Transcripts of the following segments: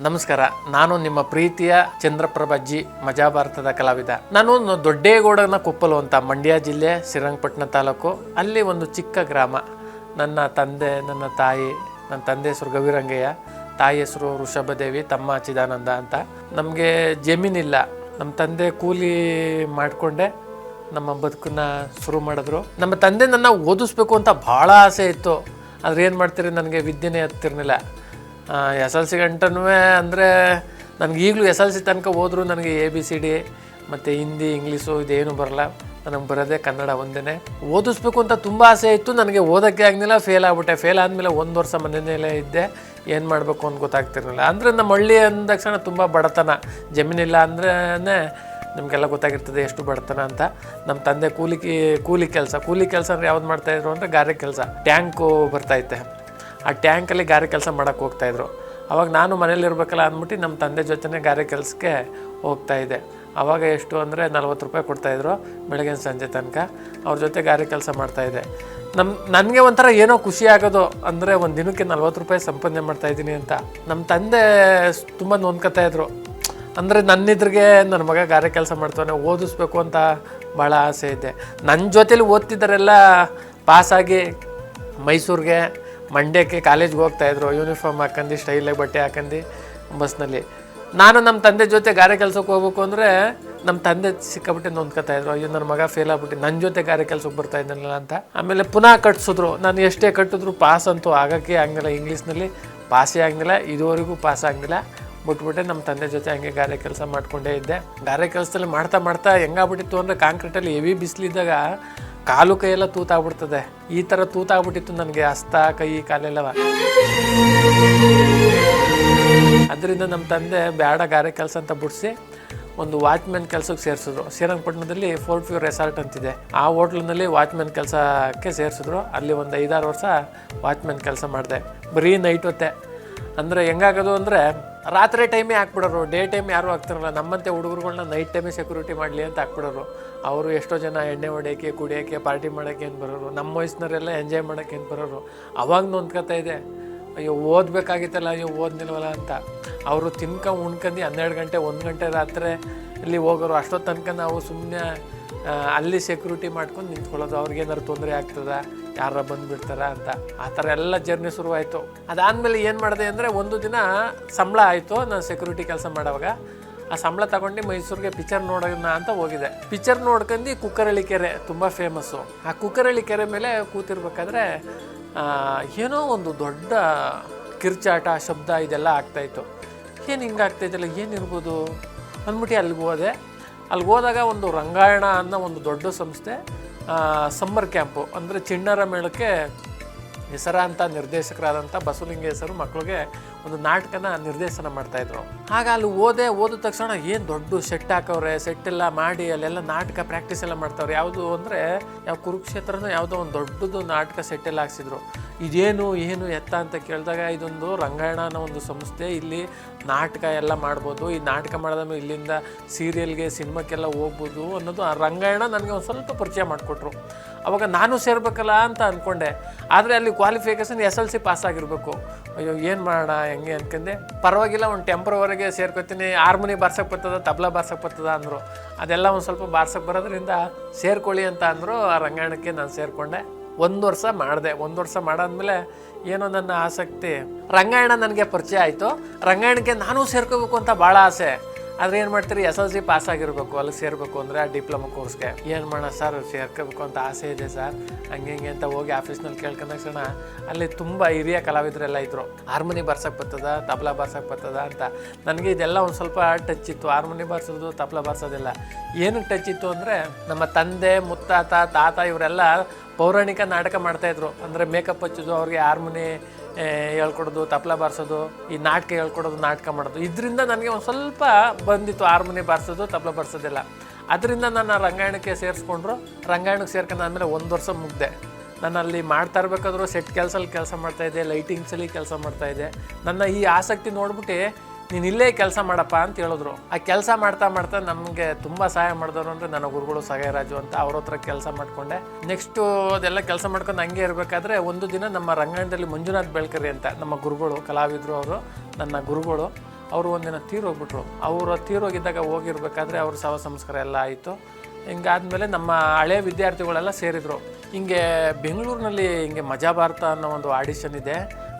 ನಮಸ್ಕಾರ. ನಾನು ನಿಮ್ಮ ಪ್ರೀತಿಯ ಚಂದ್ರಪ್ರಭಜ್ಜಿ ಮಜಾ ಭಾರತದ ಕಲಾವಿದ. ನಾನು ದೊಡ್ಡೇಗೌಡನ ಕೊಪ್ಪಲು ಅಂತ ಮಂಡ್ಯ ಜಿಲ್ಲೆ, ಶ್ರೀರಂಗಪಟ್ಟಣ ತಾಲೂಕು. ಅಲ್ಲಿ ಒಂದು ಚಿಕ್ಕ ಗ್ರಾಮ. ನನ್ನ ತಂದೆ, ನನ್ನ ತಾಯಿ, ನನ್ನ ತಂದೆ ಹೆಸರು ಗವಿರಂಗಯ್ಯ, ತಾಯಿ ಹೆಸರು ವೃಷಭದೇವಿ ತಮ್ಮ ಚಿದಾನಂದ ಅಂತ. ನಮಗೆ ಜಮೀನಿಲ್ಲ. ನಮ್ಮ ತಂದೆ ಕೂಲಿ ಮಾಡಿಕೊಂಡೆ ನಮ್ಮ ಬದುಕನ್ನ ಶುರು ಮಾಡಿದ್ರು. ನಮ್ಮ ತಂದೆ ನನ್ನ ಓದಿಸ್ಬೇಕು ಅಂತ ಭಾಳ ಆಸೆ ಇತ್ತು. ಆದ್ರೆ ಏನು ಮಾಡ್ತೀರಿ? ನನಗೆ ವಿದ್ಯೆನೇ ಹತ್ತಿರಲಿಲ್ಲ. ಎಸ್ ಎಲ್ ಸಿ ಗಂಟನೂ ಅಂದರೆ ನನಗೆ ಈಗಲೂ ಎಸ್ ಎಲ್ ಸಿ ತನಕ ಹೋದರೂ ನನಗೆ ಎ ಬಿ ಸಿ ಡಿ, ಮತ್ತು ಹಿಂದಿ, ಇಂಗ್ಲೀಷು ಇದೇನು ಬರಲ್ಲ. ನನಗೆ ಬರೋದೇ ಕನ್ನಡ ಒಂದೇ ಓದಿಸ್ಬೇಕು ಅಂತ ತುಂಬ ಆಸೆ ಇತ್ತು, ನನಗೆ ಓದೋಕ್ಕೆ ಆಗಲಿಲ್ಲ ಫೇಲ್ ಆಗ್ಬಿಟ್ಟೆ. ಫೇಲ್ ಆದಮೇಲೆ ಒಂದು ವರ್ಷ ಮನೆಯಲ್ಲೇ ಇದ್ದೆ. ಏನು ಮಾಡಬೇಕು ಅಂತ ಗೊತ್ತಾಗ್ತಿರಲಿಲ್ಲ. ಅಂದರೆ ನಮ್ಮ ಹಳ್ಳಿ ಅಂದ ತಕ್ಷಣ ತುಂಬ ಬಡತನ. ಜಮೀನಿಲ್ಲ ಅಂದ್ರೆ ನಮಗೆಲ್ಲ ಗೊತ್ತಾಗಿರ್ತದೆ ಎಷ್ಟು ಬಡತನ ಅಂತ. ನಮ್ಮ ತಂದೆ ಕೂಲಿ ಕೂಲಿ ಕೆಲಸ. ಕೂಲಿ ಕೆಲಸ ಅಂದರೆ ಯಾವ್ದು ಮಾಡ್ತಾಯಿದ್ರು ಅಂದರೆ ಗಾರೆ ಕೆಲಸ. ಟ್ಯಾಂಕು ಬರ್ತಾಯಿತ್ತೆ ಆ ಟ್ಯಾಂಕಲ್ಲಿ ಗಾರೆ ಕೆಲಸ ಮಾಡೋಕ್ಕೆ ಹೋಗ್ತಾಯಿದ್ರು ಅವಾಗ ನಾನು ಮನೇಲಿರ್ಬೇಕಲ್ಲ ಅಂದ್ಬಿಟ್ಟು ನಮ್ಮ ತಂದೆ ಜೊತೆನೇ ಗಾರೆ ಕೆಲಸಕ್ಕೆ ಹೋಗ್ತಾಯಿದ್ದೆ ಅವಾಗ ಎಷ್ಟು ಅಂದರೆ ನಲ್ವತ್ತು ರೂಪಾಯಿ ಕೊಡ್ತಾಯಿದ್ರು ಬೆಳಗಿನ ಸಂಜೆ ತನಕ. ಅವ್ರ ಜೊತೆ ಗಾರೆ ಕೆಲಸ ಮಾಡ್ತಾಯಿದ್ದೆ ನಮ್ಮ ನನಗೆ ಒಂಥರ ಏನೋ ಖುಷಿ ಆಗೋದು ಅಂದರೆ ಒಂದು ದಿನಕ್ಕೆ ನಲ್ವತ್ತು ರೂಪಾಯಿ ಸಂಪಾದನೆ ಮಾಡ್ತಾಯಿದ್ದೀನಿ ಅಂತ. ನಮ್ಮ ತಂದೆ ತುಂಬ ನೊಂದ್ಕೊತಾಯಿದ್ರು ಅಂದರೆ ನನ್ನಿದ್ರಿಗೆ ನನ್ನ ಮಗ ಗಾರೆ ಕೆಲಸ ಮಾಡ್ತಾನೆ ಓದಿಸ್ಬೇಕು ಅಂತ ಭಾಳ ಆಸೆ ಇದೆ. ನನ್ನ ಜೊತೇಲಿ ಓದ್ತಿದ್ದಾರೆಲ್ಲ ಪಾಸಾಗಿ ಮೈಸೂರಿಗೆ ಮಂಡ್ಯಕ್ಕೆ ಕಾಲೇಜ್ಗೆ ಹೋಗ್ತಾಯಿದ್ರು ಯೂನಿಫಾರ್ಮ್ ಹಾಕಂದು ಸ್ಟೈಲಾಗಿ ಬಟ್ಟೆ ಹಾಕೊಂಡು ಬಸ್ನಲ್ಲಿ. ನಾನು ನಮ್ಮ ತಂದೆ ಜೊತೆ ಗಾರೆ ಕೆಲಸಕ್ಕೆ ಹೋಗ್ಬೇಕು ಅಂದರೆ ನಮ್ಮ ತಂದೆ ಸಿಕ್ಕಾಬಿಟ್ಟು ನೊಂದ್ಕೊತಾ ಇದ್ರು, ಅಯ್ಯೋ ನನ್ನ ಮಗ ಫೇಲ್ ಆಗ್ಬಿಟ್ಟು ನನ್ನ ಜೊತೆ ಗಾರೆ ಕೆಲಸಕ್ಕೆ ಬರ್ತಾ ಇದ್ದಾನಲ್ಲ ಅಂತ. ಆಮೇಲೆ ಪುನಃ ಕಟ್ಸಿದ್ರು. ನಾನು ಎಷ್ಟೇ ಕಟ್ಟಿದ್ರು ಪಾಸ್ ಅಂತೂ ಆಗೋಕ್ಕೆ ಆಗಲಿಲ್ಲ ಇಂಗ್ಲೀಷ್ನಲ್ಲಿ ಪಾಸೇ ಆಗಲಿಲ್ಲ ಇದುವರೆಗೂ ಪಾಸ್ ಆಗಲಿಲ್ಲ ಬಿಟ್ಬಿಟ್ಟೆ ನಮ್ಮ ತಂದೆ ಜೊತೆ ಹಂಗೆ ಗಾರೆ ಕೆಲಸ ಮಾಡಿಕೊಂಡೇ ಇದ್ದೆ. ಗಾರೆ ಕೆಲಸದಲ್ಲಿ ಮಾಡ್ತಾ ಮಾಡ್ತಾ ಹೆಂಗಾಗ್ಬಿಟ್ಟಿತ್ತು ಅಂದರೆ ಕಾಂಕ್ರೀಟಲ್ಲಿ ಹೆವಿ ಬಿಸಿಲಿದ್ದಾಗ ಕಾಲು ಕೈಯೆಲ್ಲ ತೂತಾಗ್ಬಿಡ್ತದೆ. ಈ ಥರ ತೂತಾಗ್ಬಿಟ್ಟಿತ್ತು ನನಗೆ ಹಸ್ತ ಕೈ, ಕಾಲೆಲ್ಲವ. ಅದರಿಂದ ನಮ್ಮ ತಂದೆ ಬೇಡ ಗಾರೆ ಕೆಲಸ ಅಂತ ಬಿಡಿಸಿ ಒಂದು ವಾಚ್ಮ್ಯಾನ್ ಕೆಲಸಕ್ಕೆ ಸೇರಿಸಿದ್ರು. ಶ್ರೀರಂಗಪಟ್ಟಣದಲ್ಲಿ ಫೋರ್ ಫ್ಯೂರ್ ರೆಸಾರ್ಟ್ ಅಂತಿದೆ. ಆ ಹೋಟ್ಲಿನಲ್ಲಿ ವಾಚ್ಮ್ಯಾನ್ ಕೆಲಸಕ್ಕೆ ಸೇರಿಸಿದ್ರು. ಅಲ್ಲಿ ಒಂದು ಐದಾರು ವರ್ಷ ವಾಚ್ಮ್ಯಾನ್ ಕೆಲಸ ಮಾಡಿದೆ. ಬರೀ ನೈಟ್ ಹೊತ್ತೆ. ಅಂದರೆ ಹೆಂಗಾಗೋದು ಅಂದರೆ ರಾತ್ರಿ ಟೈಮೇ ಹಾಕ್ಬಿಡೋರು, ಡೇ ಟೈಮ್ ಯಾರೂ ಹಾಕ್ತಿರಲ್ಲ. ನಮ್ಮಂತೆ ಹುಡುಗರುಗಳನ್ನ ನೈಟ್ ಟೈಮೇ ಸೆಕ್ಯೂರಿಟಿ ಮಾಡಲಿ ಅಂತ ಹಾಕ್ಬಿಡೋರು. ಅವರು ಎಷ್ಟೋ ಜನ ಎಣ್ಣೆ ಹೊಡೆಯೋಕ್ಕೆ, ಕುಡಿಯೋಕ್ಕೆ ಪಾರ್ಟಿ ಮಾಡೋಕ್ಕೆ ಏನು ಬರೋರು. ನಮ್ಮ ವಯಸ್ಸಿನವರೆಲ್ಲ ಎಂಜಾಯ್ ಮಾಡೋಕ್ಕೆ ಏನು ಬರೋರು. ಅವಾಗ ನೊಂದ್ಕೊತಾ ಇದೆ. ಅಯ್ಯೋ, ಓದಬೇಕಾಗಿತ್ತಲ್ಲ, ಅಯ್ಯೋ ಓದ್ನಿಲ್ವಲ್ಲ ಅಂತ. ಅವರು ತಿನ್ಕ ಉಣ್ಕಂದು ಹನ್ನೆರಡು ಗಂಟೆ, ಒಂದು ಗಂಟೆ ರಾತ್ರಿ ಇಲ್ಲಿ ಹೋಗೋರು. ಅಷ್ಟೊತ್ತು ತನಕ ನಾವು ಸುಮ್ಮನೆ ಅಲ್ಲಿ ಸೆಕ್ಯೂರಿಟಿ ಮಾಡ್ಕೊಂಡು ನಿಂತ್ಕೊಳ್ಳೋದು. ಅವ್ರಿಗೇನಾದ್ರು ತೊಂದರೆ ಆಗ್ತದ? ಯಾರ ಬಂದುಬಿಡ್ತಾರ ಅಂತ. ಆ ಥರ ಎಲ್ಲ ಜರ್ನಿ ಶುರುವಾಯಿತು. ಅದಾದಮೇಲೆ ಏನು ಮಾಡಿದೆ ಅಂದರೆ ಒಂದು ದಿನ ಸಂಬಳ ಆಯಿತು, ನಾನು ಸೆಕ್ಯೂರಿಟಿ ಕೆಲಸ ಮಾಡೋವಾಗ. ಆ ಸಂಬಳ ತಗೊಂಡು ಮೈಸೂರಿಗೆ ಪಿಕ್ಚರ್ ನೋಡೋಣ ಅಂತ ಹೋಗಿದೆ ಪಿಕ್ಚರ್ ನೋಡ್ಕೊಂಡು ಕುಕ್ಕರಳ್ಳಿ ಕೆರೆ ತುಂಬ ಫೇಮಸ್ಸು ಆ ಕುಕ್ಕರಳ್ಳಿ ಕೆರೆ ಮೇಲೆ ಕೂತಿರ್ಬೇಕಾದ್ರೆ ಏನೋ ಒಂದು ದೊಡ್ಡ ಕಿರ್ಚಾಟ ಶಬ್ದ ಇದೆಲ್ಲ ಆಗ್ತಾಯಿತ್ತು ಏನು ಹಿಂಗೆ ಏನಿರ್ಬೋದು ಅಂದ್ಬಿಟ್ಟು ಅಲ್ಲಿಗೆ ಹೋದೆ. ಅಲ್ಲಿಗೆ ಹೋದಾಗ ಒಂದು ರಂಗಾಯಣ ಅನ್ನೋ ಒಂದು ದೊಡ್ಡ ಸಂಸ್ಥೆ. ಸಮ್ಮರ್ ಕ್ಯಾಂಪು ಅಂದರೆ ಚಿಣ್ಣರ ಮೇಳಕ್ಕೆ ಹೆಸರಾಂತ ನಿರ್ದೇಶಕರಾದಂಥ ಬಸವಲಿಂಗೇಶ್ವರು ಮಕ್ಕಳಿಗೆ ಒಂದು ನಾಟಕನ ನಿರ್ದೇಶನ ಮಾಡ್ತಾಯಿದ್ರು ಆಗ ಅಲ್ಲಿ ಓದೆ ಓದಿದ ತಕ್ಷಣ ಏನು ದೊಡ್ಡ ಸೆಟ್ ಹಾಕವ್ರೆ ಸೆಟ್ ಎಲ್ಲ ಮಾಡಿ ಅಲ್ಲೆಲ್ಲ ನಾಟಕ ಪ್ರಾಕ್ಟೀಸ್ ಎಲ್ಲ ಮಾಡ್ತಾವ್ರೆ. ಯಾವುದು ಅಂದರೆ ಯಾವ ಕುರುಕ್ಷೇತ್ರನೂ ಯಾವುದೋ ಒಂದು ದೊಡ್ಡದು ನಾಟಕ ಸೆಟ್ ಎಲ್ಲ ಹಾಕ್ಸಿದ್ರು. ಇದೇನು, ಏನು ಎತ್ತ ಅಂತ ಕೇಳಿದಾಗ ಇದೊಂದು ರಂಗಾಯಣ ಅನ್ನೋ ಒಂದು ಸಂಸ್ಥೆ. ಇಲ್ಲಿ ನಾಟಕ ಎಲ್ಲ ಮಾಡ್ಬೋದು. ಈ ನಾಟಕ ಮಾಡಿದ್ಮೇಲೆ ಇಲ್ಲಿಂದ ಸೀರಿಯಲ್ಗೆ ಸಿನಿಮಾಕ್ಕೆಲ್ಲ ಹೋಗ್ಬೋದು ಅನ್ನೋದು ಆ ರಂಗಾಯಣ ನನಗೆ ಒಂದು ಸ್ವಲ್ಪ ಪರಿಚಯ ಮಾಡಿಕೊಟ್ರು. ಅವಾಗ ನಾನು ಸೇರ್ಬೇಕಲ್ಲ ಅಂತ ಅಂದ್ಕೊಂಡೆ ಆದರೆ ಅಲ್ಲಿ qualification S L C pass ಆಗಿರಬೇಕು. ಅಯ್ಯೋ, ಏನು ಮಾಡೋಣ, ಹೆಂಗೆ ಅನ್ಕಂಡೆ. ಪರವಾಗಿಲ್ಲ, ಒಂದು ಟೆಂಪ್ರವರೆಗೆ ಸೇರ್ಕೊತೀನಿ. ಹಾರ್ಮೋನಿ ಬಾರ್ಸಕ್ಕೆ ಬರ್ತದ, ತಬಲಾ ಬಾರ್ಸಕ್ಕೆ ಬರ್ತದ ಅಂದರು. ಅದೆಲ್ಲ ಒಂದು ಸ್ವಲ್ಪ ಬಾರ್ಸಕ್ಕೆ ಬರೋದ್ರಿಂದ ಸೇರ್ಕೊಳ್ಳಿ ಅಂತ ಅಂದರು. ಆ ರಂಗಾಯಣಕ್ಕೆ ನಾನು ಸೇರಿಕೊಂಡೆ. ಒಂದು ವರ್ಷ ಮಾಡಿದೆ. ಒಂದು ವರ್ಷ ಮಾಡಾದ್ಮೇಲೆ ಏನೋ ನನ್ನ ಆಸಕ್ತಿ. ರಂಗಾಯಣ ನನಗೆ ಪರಿಚಯ ಆಯಿತು. ರಂಗಾಯಣಕ್ಕೆ ನಾನು ಸೇರ್ಕೋಬೇಕು ಅಂತ ಭಾಳ ಆಸೆ. ಆದರೆ ಏನು ಮಾಡ್ತಾರೆ? ಎಸ್ ಎಲ್ ಸಿ ಪಾಸ್ ಆಗಿರಬೇಕು, ಅಲ್ಲಿ ಸೇರಬೇಕು ಅಂದರೆ ಆ ಡಿಪ್ಲೊಮಾ ಕೋರ್ಸ್ಗೆ ಏನು ಮಾಡೋಣ ಸರ್ ಸೇರ್ಕೋಬೇಕು ಅಂತ ಆಸೆ ಇದೆ ಸರ್ ಹಂಗೆ ಹಿಂಗೆ ಅಂತ ಹೋಗಿ ಆಫೀಸ್ನಲ್ಲಿ ಕೇಳ್ಕೊಂಡ ತಕ್ಷಣ ಅಲ್ಲಿ ತುಂಬ ಹಿರಿಯ ಕಲಾವಿದರೆಲ್ಲ ಇದ್ದರು ಹಾರ್ಮೋನಿ ಬರ್ಸಕ್ ಬರ್ತದ, ತಬಲಾ ಬರ್ಸಕ್ ಬರ್ತದ ಅಂತ. ನನಗೆ ಇದೆಲ್ಲ ಒಂದು ಸ್ವಲ್ಪ ಟಚ್ ಇತ್ತು. ಹಾರ್ಮೋನಿ ಬಾರ್ಸೋದು, ತಬಲಾ ಬಾರ್ಸೋದಿಲ್ಲ. ಏನಕ್ಕೆ ಟಚ್ ಇತ್ತು ಅಂದರೆ ನಮ್ಮ ತಂದೆ, ಮುತ್ತಾತ, ತಾತ ಇವರೆಲ್ಲ ಪೌರಾಣಿಕ ನಾಟಕ ಮಾಡ್ತಾಯಿದ್ರು ಅಂದರೆ ಮೇಕಪ್ ಹಚ್ಚೋದು, ಅವ್ರಿಗೆ ಹಾರ್ಮೋನಿ ಹೇಳ್ಕೊಡೋದು, ತಪ್ಲ ಬಾರಿಸೋದು, ಈ ನಾಟಕ ಹೇಳ್ಕೊಡೋದು, ನಾಟಕ ಮಾಡೋದು. ಇದರಿಂದ ನನಗೆ ಒಂದು ಸ್ವಲ್ಪ ಬಂದಿತ್ತು ಹಾರ್ಮೋನಿ ಬಾರಿಸೋದು, ತಪ್ಲ ಬಾರಿಸೋದೆಲ್ಲ. ಅದರಿಂದ ನಾನು ರಂಗಾಯಣಕ್ಕೆ ಸೇರಿಸ್ಕೊಂಡ್ರು. ರಂಗಾಯಣಕ್ಕೆ ಸೇರ್ಕೊಂಡು ಆದಮೇಲೆ ಒಂದು ವರ್ಷ ಮುಗ್ದೆ. ನಾನು ಅಲ್ಲಿ ಮಾಡ್ತಾ ಇರ್ಬೇಕಾದ್ರೂ ಸೆಟ್ ಕೆಲಸಲ್ಲಿ ಕೆಲಸ ಮಾಡ್ತಾಯಿದ್ದೆ ಲೈಟಿಂಗ್ಸಲ್ಲಿ ಕೆಲಸ ಮಾಡ್ತಾಯಿದ್ದೆ ನನ್ನ ಈ ಆಸಕ್ತಿ ನೋಡ್ಬಿಟ್ಟು ನೀನು ಇಲ್ಲೇ ಕೆಲಸ ಮಾಡಪ್ಪ ಅಂತ ಹೇಳಿದ್ರು. ಆ ಕೆಲಸ ಮಾಡ್ತಾ ಮಾಡ್ತಾ ನಮಗೆ ತುಂಬ ಸಹಾಯ ಮಾಡಿದವರು ಅಂದರೆ ನನ್ನ ಗುರುಗಳು ಸಗಾಯರಾಜು ಅಂತ ಅವ್ರ ಹತ್ರ ಕೆಲಸ ಮಾಡಿಕೊಂಡೆ. ನೆಕ್ಸ್ಟು ಅದೆಲ್ಲ ಕೆಲಸ ಮಾಡ್ಕೊಂಡು ಹಂಗೆ ಇರಬೇಕಾದ್ರೆ ಒಂದು ದಿನ ನಮ್ಮ ರಂಗಣದಲ್ಲಿ ಮಂಜುನಾಥ್ ಬೆಳ್ಕರಿ ಅಂತ ನಮ್ಮ ಗುರುಗಳು, ಕಲಾವಿದರು ಅವರು, ನನ್ನ ಗುರುಗಳು, ಅವರು ಒಂದಿನ ತೀರೋಗ್ಬಿಟ್ರು ಅವರು ತೀರೋಗಿದ್ದಾಗ ಹೋಗಿರ್ಬೇಕಾದ್ರೆ ಅವ್ರ ಶವ ಸಂಸ್ಕಾರ ಎಲ್ಲ ಆಯಿತು. ಹಿಂಗಾದ್ಮೇಲೆ ನಮ್ಮ ಹಳೆ ವಿದ್ಯಾರ್ಥಿಗಳೆಲ್ಲ ಸೇರಿದರು. ಹಿಂಗೆ ಬೆಂಗಳೂರಿನಲ್ಲಿ ಹಿಂಗೆ ಮಜಾ ಭಾರತ ಅನ್ನೋ ಒಂದು ಆಡಿಷನ್ ಇದೆ.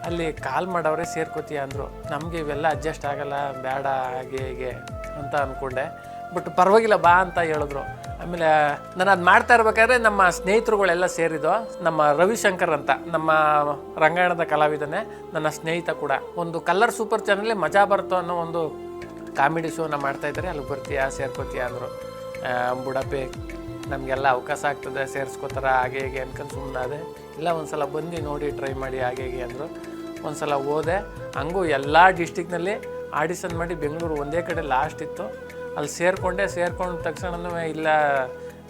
ಅಲ್ಲಿ ಕಾಲ್ ಮಾಡೋವರೆ ಸೇರ್ಕೋತೀಯ ಅಂದರು. ನಮಗೆ ಇವೆಲ್ಲ ಅಡ್ಜಸ್ಟ್ ಆಗಲ್ಲ, ಬೇಡ, ಹಾಗೆ, ಹೀಗೆ ಅಂತ ಅಂದ್ಕೊಂಡೆ ಬಟ್ ಪರವಾಗಿಲ್ಲ, ಬಾ ಅಂತ ಹೇಳಿದ್ರು. ಆಮೇಲೆ, ನಾನು ಅದು ಮಾಡ್ತಾ ಇರ್ಬೇಕಾದ್ರೆ ನಮ್ಮ ಸ್ನೇಹಿತರುಗಳೆಲ್ಲ ಸೇರಿದ್ದು, ನಮ್ಮ ರವಿಶಂಕರ್ ಅಂತ, ನಮ್ಮ ರಂಗಾಯಣದ ಕಲಾವಿದನೇ, ನನ್ನ ಸ್ನೇಹಿತ ಕೂಡ. ಒಂದು ಕಲ್ಲರ್ ಸೂಪರ್ ಚಾನಲ್ಲಿ ಮಜಾ ಬರ್ತೋ ಅನ್ನೋ ಒಂದು ಕಾಮಿಡಿ ಶೋನ ಮಾಡ್ತಾ ಇದ್ದಾರೆ. ಅಲ್ಲಿ ಬರ್ತೀಯಾ, ಸೇರ್ಕೋತೀಯ ಅಂದರು. ಬುಡಪೆ, ನಮಗೆಲ್ಲ ಅವಕಾಶ ಆಗ್ತದೆ, ಸೇರಿಸ್ಕೋತಾರ, ಹಾಗೆ, ಹೀಗೆ ಅನ್ಕೊಂಡು ಸುಮ್ಮನಾದೆ ಇಲ್ಲ ಒಂದು ಸಲ ಬಂದು ನೋಡಿ, ಟ್ರೈ ಮಾಡಿ, ಹಾಗೆ, ಹೀಗೆ ಅಂದರು. ಒಂದ್ಸಲ ಹೋದೆ. ಹಂಗೂ ಎಲ್ಲ ಡಿಸ್ಟಿಕ್ನಲ್ಲಿ ಆಡಿಷನ್ ಮಾಡಿ ಬೆಂಗಳೂರು ಒಂದೇ ಕಡೆ ಲಾಸ್ಟ್ ಇತ್ತು. ಅಲ್ಲಿ ಸೇರಿಕೊಂಡೆ, ಸೇರ್ಕೊಂಡ ತಕ್ಷಣನೂ ಇಲ್ಲ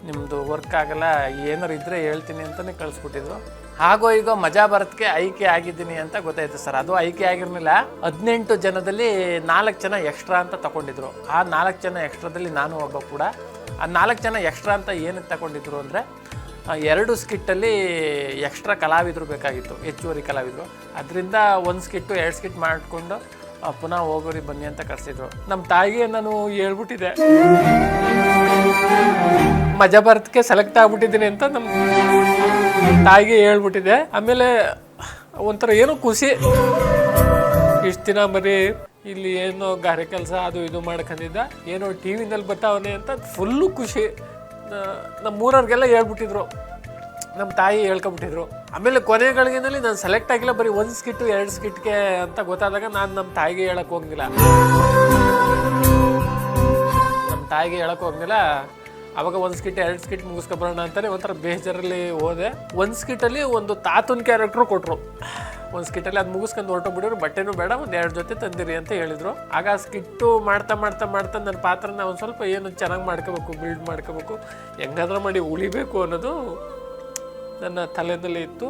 ನಿಮ್ಮದು ವರ್ಕ್ ಆಗಲ್ಲ, ಏನಾರು ಇದ್ದರೆ ಹೇಳ್ತೀನಿ ಅಂತಲೇ ಕಳಿಸ್ಬಿಟ್ಟಿದ್ರು ಹಾಗೋ ಈಗ ಮಜಾ ಭಾರತ್ಗೆ ಆಯ್ಕೆ ಆಗಿದ್ದೀನಿ ಅಂತ ಗೊತ್ತಾಯ್ತು ಸರ್. ಅದು ಆಯ್ಕೆ ಆಗಿರಲಿಲ್ಲ. ಹದಿನೆಂಟು ಜನದಲ್ಲಿ ನಾಲ್ಕು ಜನ ಎಕ್ಸ್ಟ್ರಾ ಅಂತ ತಗೊಂಡಿದ್ರು. ಆ ನಾಲ್ಕು ಜನ ಎಕ್ಸ್ಟ್ರಾದಲ್ಲಿ ನಾನು ಒಬ್ಬ ಕೂಡ. ಆ ನಾಲ್ಕು ಜನ ಎಕ್ಸ್ಟ್ರಾ ಅಂತ ಏನಕ್ಕೆ ತಗೊಂಡಿದ್ರು ಅಂದರೆ ಎರಡು ಸ್ಕಿಟ್ಟಲ್ಲಿ ಎಕ್ಸ್ಟ್ರಾ ಕಲಾವಿದರು ಬೇಕಾಗಿತ್ತು, ಹೆಚ್ಚುವರಿ ಕಲಾವಿದರು. ಅದರಿಂದ ಒಂದು ಸ್ಕಿಟ್ಟು, ಎರಡು ಸ್ಕಿಟ್ ಮಾಡಿಕೊಂಡು ಪುನಃ ಹೋಗೋರಿ ಬನ್ನಿ ಅಂತ ಕರೆಸಿದ್ರು. ನಮ್ಮ ತಾಯಿಗೆ ನಾನು ಹೇಳ್ಬಿಟ್ಟಿದೆ ಮಜಾ ಭಾರತ್ಗೆ ಸೆಲೆಕ್ಟ್ ಆಗ್ಬಿಟ್ಟಿದ್ದೀನಿ ಅಂತ ನಮ್ಮ ತಾಯಿಗೆ ಹೇಳ್ಬಿಟ್ಟಿದೆ ಆಮೇಲೆ ಒಂಥರ ಏನೋ ಖುಷಿ. ಇಷ್ಟು ದಿನ ಬರೀ ಇಲ್ಲಿ ಏನೋ ಗಾರೆ ಕೆಲಸ, ಅದು ಇದು ಮಾಡ್ಕೊಂಡಿದ್ದ ಏನೋ ಟಿ ವಿನಲ್ಲಿ ಬರ್ತಾವನೆ ಅಂತ ಫುಲ್ಲು ಖುಷಿ. ನಮ್ಮ ಊರವ್ರಿಗೆಲ್ಲ ಹೇಳ್ಬಿಟ್ಟಿದ್ರು. ನಮ್ಮ ತಾಯಿ ಹೇಳ್ಕೊಬಿಟ್ಟಿದ್ರು. ಆಮೇಲೆ ಕೊನೆಗಳಿಗೆನಲ್ಲಿ ನಾನು ಸೆಲೆಕ್ಟ್ ಆಗಿಲ್ಲ, ಬರೀ ಒಂದು ಸ್ಕಿಟ್ಟು ಎರಡು ಸ್ಕಿಟ್ಗೆ ಅಂತ ಗೊತ್ತಾದಾಗ ನಾನು ನಮ್ಮ ತಾಯಿಗೆ ಹೇಳಕ್ಕೆ ಹೋಗಿಲ್ಲ ನಮ್ಮ ತಾಯಿಗೆ ಹೇಳಕ್ಕೆ ಹೋಗಿಲ್ಲ ಅವಾಗ ಒಂದು ಸ್ಕಿಟ್ ಎರಡು ಸ್ಕಿಟ್ ಮುಗಿಸ್ಕೊಬರೋಣ ಅಂತಲೇ ಒಂಥರ ಬೇಜಾರಲ್ಲಿ ಹೋದೆ. ಒಂದು ಸ್ಕಿಟ್ಟಲ್ಲಿ ಒಂದು ತಾತುನ್ ಕ್ಯಾರೆಕ್ಟ್ರು ಕೊಟ್ಟರು ಒಂದು ಸ್ಕಿಟ್ಟಲ್ಲಿ ಅದು ಮುಗಿಸ್ಕೊಂಡು ಹೊರಟೋಗ್ಬಿಡೋರು ಬಟ್ಟೆನೂ ಬೇಡ, ಒಂದು ಎರಡು ಜೊತೆ ತಂದಿರಿ ಅಂತ ಹೇಳಿದರು. ಆಗ ಸ್ಕಿಟ್ಟು ಮಾಡ್ತಾ ಮಾಡ್ತಾ ಮಾಡ್ತಾ ನನ್ನ ಪಾತ್ರನ ಒಂದು ಸ್ವಲ್ಪ ಏನು ಚೆನ್ನಾಗಿ ಮಾಡ್ಕೋಬೇಕು ಬಿಲ್ಡ್ ಮಾಡ್ಕೋಬೇಕು, ಹೆಂಗಾದ್ರೂ ಮಾಡಿ ಉಳಿಬೇಕು ಅನ್ನೋದು ನನ್ನ ತಲೆಯಲ್ಲಿ ಇತ್ತು.